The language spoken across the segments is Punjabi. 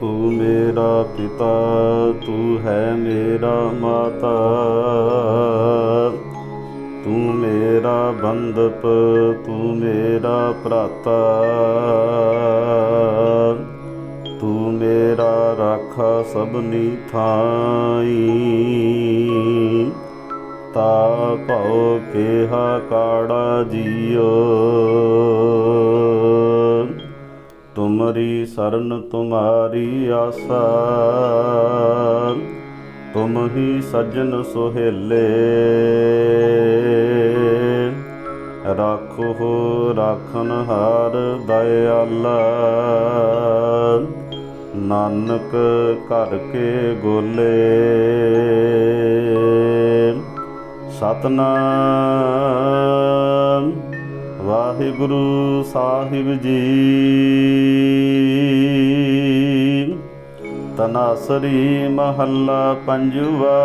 ਤੂੰ ਮੇਰਾ ਪਿਤਾ, ਤੂੰ ਹੈ ਮੇਰਾ ਮਾਤਾ। ਤੂੰ ਮੇਰਾ ਬੰਦਪ ਤੂੰ ਮੇਰਾ ਭਰਾਤਾ। ਤੂੰ ਮੇਰਾ ਰਾਖਾ ਸਭਨੀ ਥਾਈ। ਤਾ ਭਉ ਕਿਹਾ ਕਾੜਾ ਜੀਓ। ਤੁਮਰੀ ਸਰਨ ਤੁਮਾਰੀ ਆਸਾ। ਤੁਮ ਹੀ ਸੱਜਣ ਸੁਹੇਲੇ। ਰਾਖੋ ਰਾਖਨ ਹਾਰ ਦਇਆਲਾ। ਨਾਨਕ ਘਰ ਕੇ ਗੋਲੇ। ਸਤਨਾਮ ਵਾਹਿਗੁਰੂ ਸਾਹਿਬ ਜੀ। ਤਨਾਸਰੀ ਮਹੱਲਾ ਪੰਜਵਾ।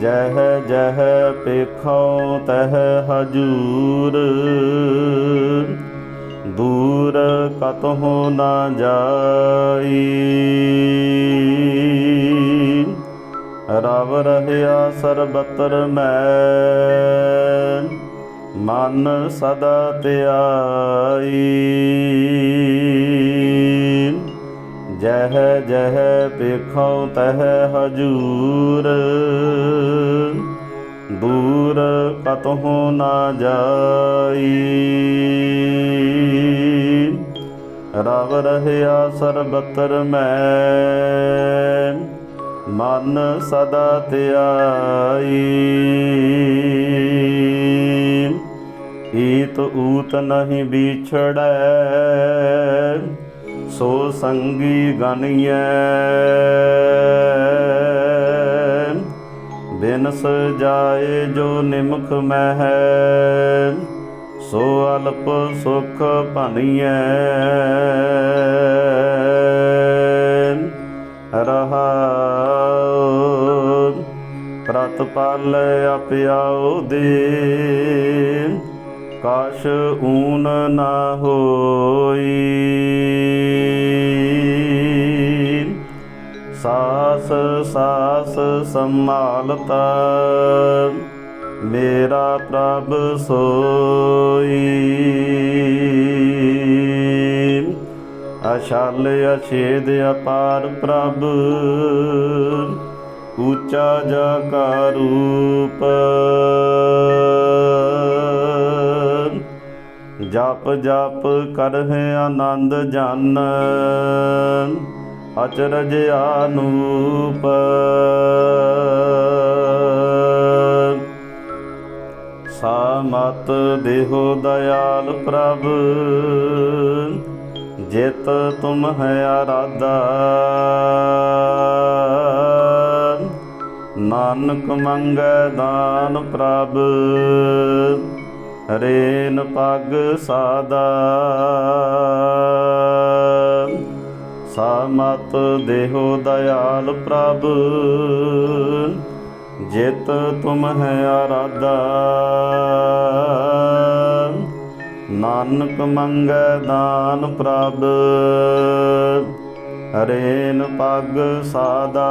ਜਹ ਜਹ ਪੇਖੋ ਤਹ ਹਜੂਰ। ਦੂਰ ਕਤਹੁ ਨਾ ਜਾਈ। ਰਵ ਰਹਿਆ ਸਰਬਤਰ ਮੈਂ। ਮਨ ਸਦਾ ਧਿਆਈ। ਜਹ ਜਹ ਪੇਖੋ ਤਹ ਹਜੂਰ। ਦੂਰ ਕਤਹੁ ਨਾ ਜਾਈ। ਰਵ ਰਹਿਆ ਸਰਬਤਰ ਮੈਂ। ਮਨ ਸਦਾ ਧਿਆਈ। ਈਤ ਊਤ ਨਹੀਂ ਵਿਛੜੈ, ਸੋ ਸੰਗੀ ਗਨਿਐ। ਬਿਨਸ ਜਾਏ ਜੋ ਨਿਮਖ ਮਹਿ, ਸੋ ਅਲਪ ਸੁਖ ਭਣੀਐ ਰਹਾਉ ਪ੍ਰਤ ਪਾਲ ਅਪਿਆਉ ਦੇ। ਕਾਸ਼ ਊਨ ਨਾ ਹੋਈ। ਸਾਸ ਸਾਸ ਸੰਭਾਲਤਾ ਮੇਰਾ ਪ੍ਰਭ ਸੋਈ। ਅਸ਼ਾਲ ਅਛੇਦ ਅਪਾਰ ਪ੍ਰਭ, ਉੱਚਾ ਜਾ ਰੂਪ। ਜਪ ਜਪ ਕਰਹਿ ਆਨੰਦ ਜਨ, ਅਚਰਜ ਆਨੂਪ। ਸਾਮਤ ਦੇਹੋ ਦਇਆਲ ਪ੍ਰਭ, ਜਿਤ ਤੁਮ ਹੈ ਆਰਾਧਾ। ਨਾਨਕ ਮੰਗੈ ਦਾਨ ਪ੍ਰਭ ਰੇਨ ਪਗ ਸਾਦਾ। ਸਾਮਤ ਦੇਹੋ ਦਇਆਲ ਪ੍ਰਭ, ਜਿਤ ਤੁਮ ਹੈ ਆਰਾਧਾ। ਨਾਨਕ ਮੰਗੈ ਦਾਨ ਪ੍ਰਭ ਰੇਨ ਪਗ ਸਾਦਾ।